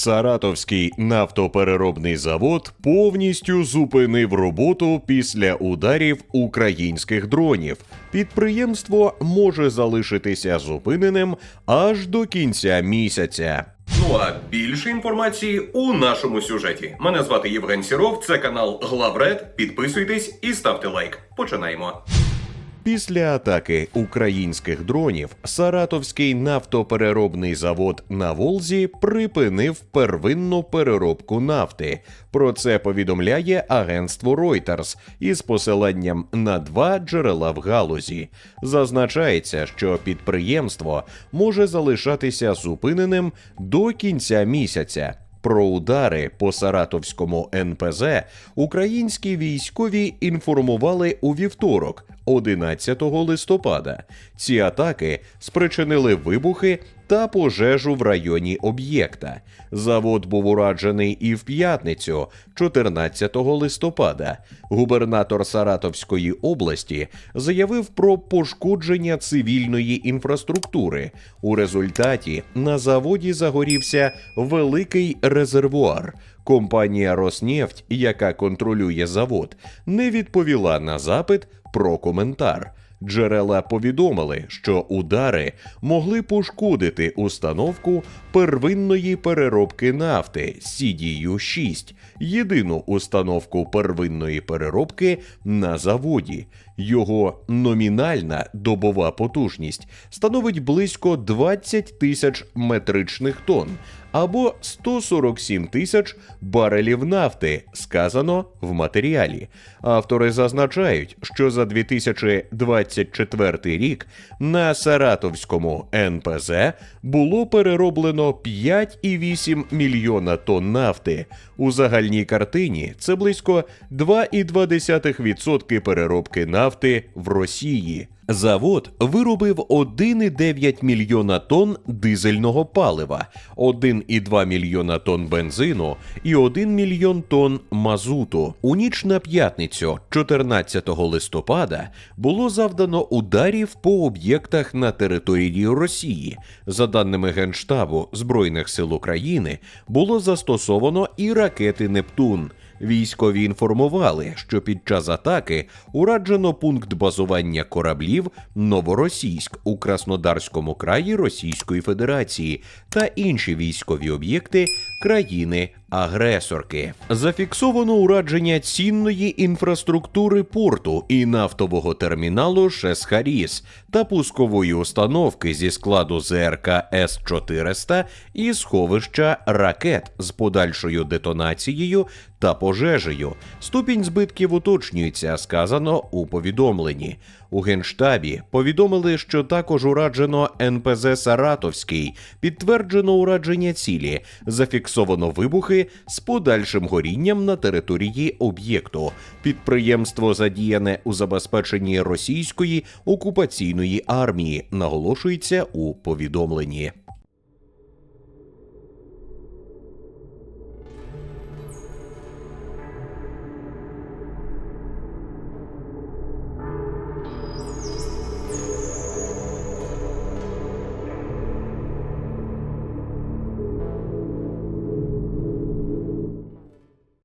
Саратовський нафтопереробний завод повністю зупинив роботу після ударів українських дронів. Підприємство може залишитися зупиненим аж до кінця місяця. Ну а більше інформації у нашому сюжеті. Мене звати Євген Сіров, це канал Главред. Підписуйтесь і ставте лайк. Починаємо. Після атаки українських дронів Саратовський нафтопереробний завод на Волзі припинив первинну переробку нафти. Про це повідомляє агентство Reuters із посиланням на два джерела в галузі. Зазначається, що підприємство може залишатися зупиненим до кінця місяця. Про удари по Саратовському НПЗ українські військові інформували у вівторок, 11 листопада. Ці атаки спричинили вибухи та пожежу в районі об'єкта. Завод був ураджений і в п'ятницю, 14 листопада. Губернатор Саратовської області заявив про пошкодження цивільної інфраструктури. У результаті на заводі загорівся великий резервуар. Компанія Роснефть, яка контролює завод, не відповіла на запит про коментар. Джерела повідомили, що удари могли пошкодити установку первинної переробки нафти CDU-6, єдину установку первинної переробки на заводі. Його номінальна добова потужність становить близько 20 тисяч метричних тонн або 147 тисяч барелів нафти, сказано в матеріалі. Автори зазначають, що за 2024 рік на Саратовському НПЗ було перероблено 5,8 мільйона тонн нафти. У загальній картині це близько 2,2% переробки нафти в Росії. Завод виробив 1,9 мільйона тонн дизельного палива, 1,2 мільйона тонн бензину і 1 мільйон тонн мазуту. У ніч на п'ятницю, 14 листопада, було завдано ударів по об'єктах на території Росії. За даними Генштабу Збройних сил України, було застосовано і ракети Нептун. Військові інформували, що під час атаки ураджено пункт базування кораблів Новоросійськ у Краснодарському краї Російської Федерації та інші військові об'єкти країни. Агресорки зафіксовано урадження цінної інфраструктури порту і нафтового терміналу Шесхаріс та пускової установки зі складу ЗРК С-400 і сховища ракет з подальшою детонацією та пожежею. Ступінь збитків уточнюється, сказано у повідомленні. У генштабі повідомили, що також ураджено НПЗ Саратовський, підтверджено урадження цілі, зафіксовано вибухи з подальшим горінням на території об'єкту. Підприємство задіяне у забезпеченні російської окупаційної армії, наголошується у повідомленні.